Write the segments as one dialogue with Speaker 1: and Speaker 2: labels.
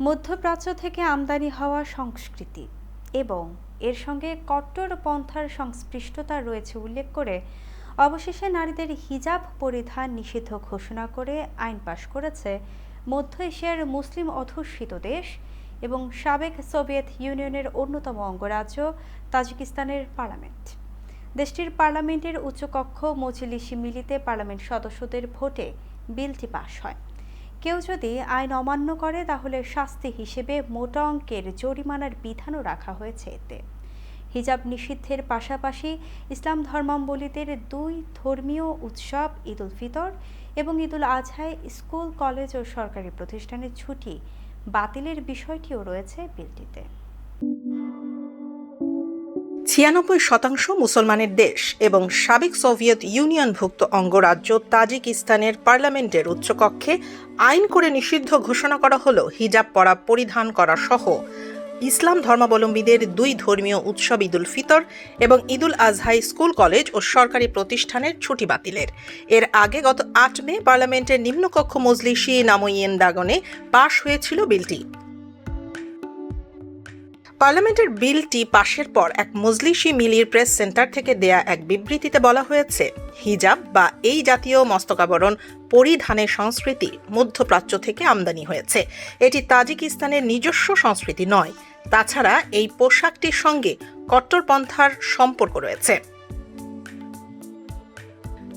Speaker 1: মধ্যপ্রাচ্য থেকে আমদানি হওয়া সংস্কৃতি এবং এর সঙ্গে কট্টর পন্থার সংশ্লিষ্টতা রয়েছে উল্লেখ করে অবশেষে নারীদের হিজাব পরিধান নিষিদ্ধ ঘোষণা করে আইন পাশ করেছে মধ্য এশিয়ার মুসলিম অধ্যুষিত দেশ এবং সাবেক সোভিয়েত ইউনিয়নের অন্যতম অঙ্গরাজ্য তাজিকিস্তানের পার্লামেন্ট। দেশটির পার্লামেন্টের উচ্চকক্ষ মজলিসি মিলিতে পার্লামেন্ট সদস্যদের ভোটে বিলটি পাশ হয়। কেউ যদি আইন অমান্য করে, তাহলে শাস্তি হিসেবে মোটা অঙ্কের জরিমানার বিধানও রাখা হয়েছে এতে। হিজাব নিষিদ্ধের পাশাপাশি ইসলাম ধর্মাবলীদের দুই ধর্মীয় উৎসব, ঈদ উল ফিতর এবং ঈদুল আজহায় স্কুল, কলেজ ও সরকারি প্রতিষ্ঠানের ছুটি বাতিলের বিষয়টিও রয়েছে বিলটিতে।
Speaker 2: ছিয়ানব্বই শতাংশ মুসলমানের দেশ এবং সাবেক সোভিয়েত ইউনিয়নভুক্ত অঙ্গরাজ্য তাজিকিস্তানের পার্লামেন্টের উচ্চকক্ষে আইন করে নিষিদ্ধ ঘোষণা করা হলো হিজাব পরা পরিধান করা সহ ইসলাম ধর্মাবলম্বীদের দুই ধর্মীয় উৎসব ঈদুল ফিতর এবং ঈদুল আজহাই স্কুল, কলেজ ও সরকারি প্রতিষ্ঠানের ছুটি বাতিলের। এর আগে গত আট মে পার্লামেন্টের নিম্নকক্ষ মজলিসি নামইয়েন দাগনে পাশ হয়েছিল বিলটি। পার্লামেন্টের বিলটি পাশের পর এক মজলিশি মিলির প্রেস সেন্টার থেকে দেয়া এক বিবৃতিতে বলা হয়েছে, হিজাব বা এই জাতীয় মস্তকাবরণ পরিধানের সংস্কৃতি মধ্যপ্রাচ্য থেকে আমদানি হয়েছে। এটি তাজিকিস্তানের নিজস্ব সংস্কৃতি নয়। তাছাড়া এই পোশাকটির সঙ্গে কট্টরপন্থার সম্পর্ক রয়েছে।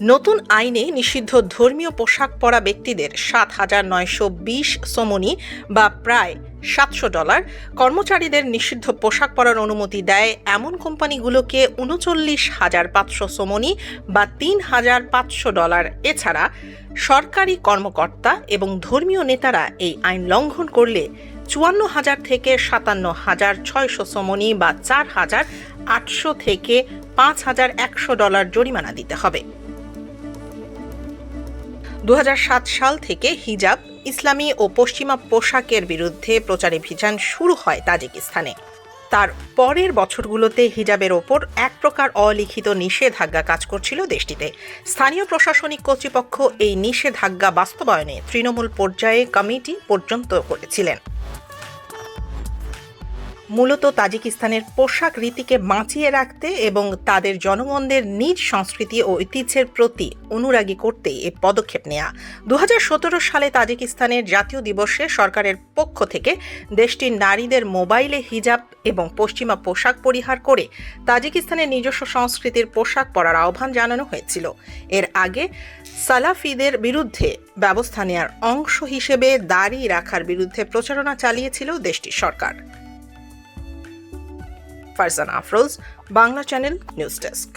Speaker 2: নতুন আইনে নিষিদ্ধ ধর্মীয় পোশাক পরা ব্যক্তিদের সাত হাজার নয়শো বিশ সমনি বা প্রায় সাতশো ডলার। কর্মচারীদের নিষিদ্ধ পোশাক পরার অনুমতি দেয় এমন কোম্পানিগুলোকে উনচল্লিশ হাজার পাঁচশো সমনি বা তিন হাজার পাঁচশো ডলার। এছাড়া সরকারি কর্মকর্তা এবং ধর্মীয় নেতারা এই আইন লঙ্ঘন করলে চুয়ান্ন হাজার থেকে সাতান্ন হাজার ছয়শো সমনি বা চার হাজার আটশো থেকে পাঁচ হাজার একশো ডলার জরিমানা দিতে হবে। দু হাজার সাত সাল থেকে হিজাব, ইসলামী ও পশ্চিমা পোশাকের বিরুদ্ধে প্রচারাভিযান শুরু হয় তাজিকিস্তানে। তার পরের বছরগুলোতে হিজাবের ওপর এক প্রকার অলিখিত নিষেধাজ্ঞা কাজ করছিল দেশটিতে। স্থানীয় প্রশাসনিক কর্তৃপক্ষ এই নিষেধাজ্ঞা বাস্তবায়নে তৃণমূল পর্যায়ে কমিটি পর্যন্ত করেছিলেন। মূলত তাজিকিস্তানের পোশাক রীতিকে বাঁচিয়ে রাখতে এবং তাদের জনগণদের নিজ সংস্কৃতি ও ঐতিহ্যের প্রতি অনুরাগী করতে এ পদক্ষেপ নেয়া। দু হাজার সতেরো সালে তাজিকিস্তানের জাতীয় দিবসে সরকারের পক্ষ থেকে দেশটির নারীদের মোবাইলে হিজাব এবং পশ্চিমা পোশাক পরিহার করে তাজিকিস্তানের নিজস্ব সংস্কৃতির পোশাক পরার আহ্বান জানানো হয়েছিল। এর আগে সালাফিদের বিরুদ্ধে ব্যবস্থা নেওয়ার অংশ হিসেবে দাড়ি রাখার বিরুদ্ধে প্রচারণা চালিয়েছিল দেশটির সরকার। Farzana Afroz Bangla channel news desk.